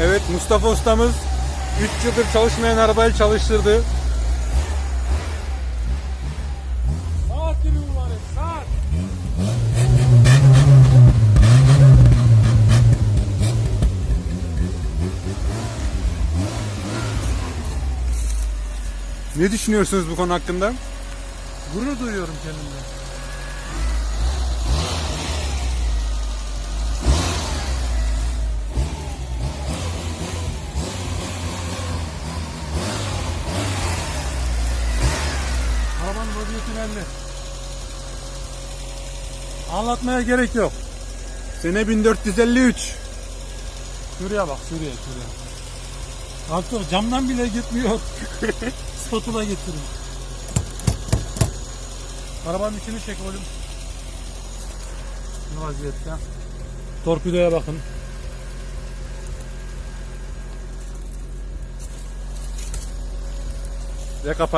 Evet Mustafa ustamız 3 yıldır çalışmayan arabayı çalıştırdı. Saat gibi mübarek saat. Ne düşünüyorsunuz bu konu hakkında? Gurur duyuyorum kendimden. Arabanın vaziyeti belli. Anlatmaya gerek yok. Sene 1453. Şuraya bak şuraya şuraya. Artık camdan bile gitmiyor. Spatula getirin. Arabanın içini çek oğlum. Ne vaziyette? Torpidoya bakın. Ve kapat.